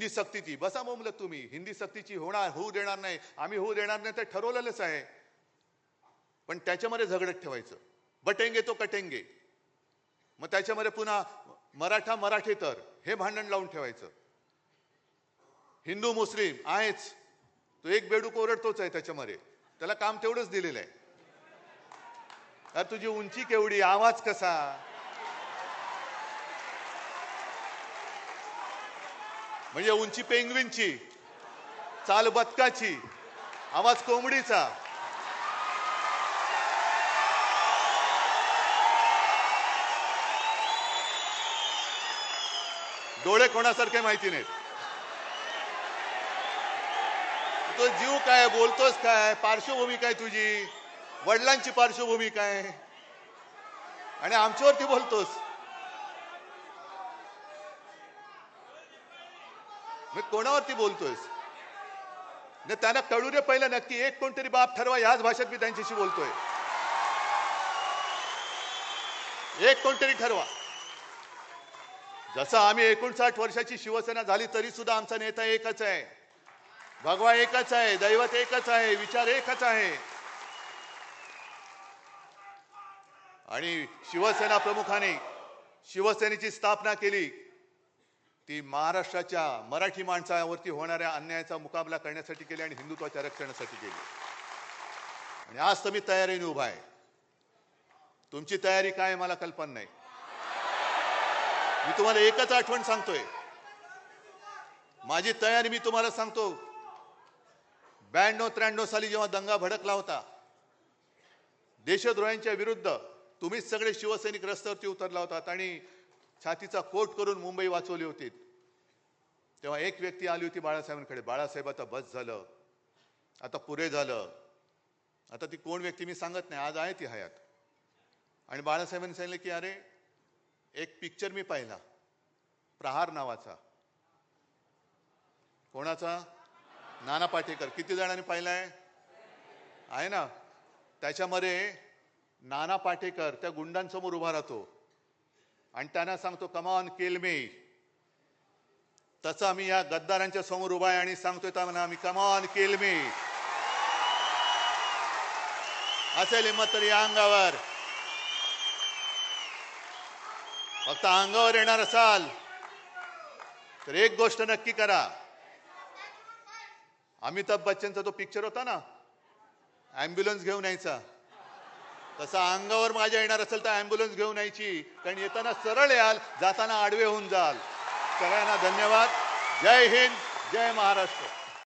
हिंदी सक्तीची. बसा बोंबलत तुम्ही. हिंदी सक्तीची होणार होऊ देणार नाही. आम्ही होऊ देणार नाही ते ठरवलेलंच आहे. पण त्याच्यामध्ये झगडत ठेवायचं. बटेंगे तो कटेंगे. मग त्याच्यामध्ये पुन्हा मराठा मराठेतर हे भांडण लावून ठेवायचं. हिंदू मुस्लिम आहेच. तो एक बेडूक ओरडतोच आहे त्याच्यामध्ये. त्याला काम तेवढंच दिलेलं आहे. अरे तुझी उंची केवढी आवाज कसा? म्हणजे उंची पेंगविनची चाल बदकाची आवाज कोंबडीचा. डोळे कोणासारखे माहिती नाहीत. तो जीव काय बोलतोस काय पार्श्वभूमी काय तुझी? वडिलांची पार्श्वभूमी काय? आणि आमच्यावरती बोलतोस? मी कोणावरती बोलतोयस? नाही त्यांना कळू दे पहिलं नक्की. एक कोणतरी बाप ठरवा याच भाषेत मी त्यांच्याशी बोलतोय. एक कोणतरी ठरवा. जसं आम्ही एकोणसाठ वर्षाची शिवसेना झाली तरी सुद्धा आमचा नेता एकच आहे. भगवा एकच आहे दैवत एकच आहे विचार एकच आहे. आणि शिवसेना प्रमुखाने शिवसेनेची स्थापना केली. ती महाराष्ट्राच्या मराठी माणसावरती होणाऱ्या अन्यायाचा मुकाबला करण्यासाठी केली आणि हिंदुत्वाच्या रक्षणासाठी केली. आणि आज तर मी तयारीने उभा आहे. तुमची तयारी काय मला कल्पना नाही. मी तुम्हाला एकच आठवण सांगतोय. माझी तयारी मी तुम्हाला सांगतो. ब्याण्णव त्र्याण्णव साली जेव्हा दंगा भडकला होता देशद्रोह्यांच्या विरुद्ध तुम्हीच सगळे शिवसैनिक रस्त्यावरती उतरला होता आणि छातीचा कोट करून मुंबई वाचवली होती. तेव्हा एक व्यक्ती आली होती बाळासाहेबांकडे. बाळासाहेब आता बस झालं. आता पुरे झालं. आता ती कोण व्यक्ती मी सांगत नाही. आज आहे ती हयात. आणि बाळासाहेबांनी सांगितलं की अरे एक पिक्चर मी पाहिला. प्रहार नावाचा. कोणाचा? नाना पाटेकर. किती जणांनी पाहिलाय? आहे ना? त्याच्यामध्ये नाना पाटेकर त्या गुंडांसमोर उभा राहतो. आणि त्यांना सांगतो कमान केल मी तसं आम्ही या गद्दारांच्या समोर उभा आहे आणि सांगतोय त्यांना आम्ही कमान केल मी असेल हिंमत तर या अंगावर. फक्त अंगावर येणार असाल तर एक गोष्ट नक्की करा. अमिताभ बच्चनचा तो पिक्चर होता ना ॲम्ब्युलन्स घेऊन यायचा. तसा अंगावर माझ्या येणार असेल तर ॲम्ब्युलन्स घेऊन यायची. कारण येताना सरळ याल जाताना आडवे होऊन जाल. सगळ्यांना धन्यवाद. जय हिंद जय महाराष्ट्र.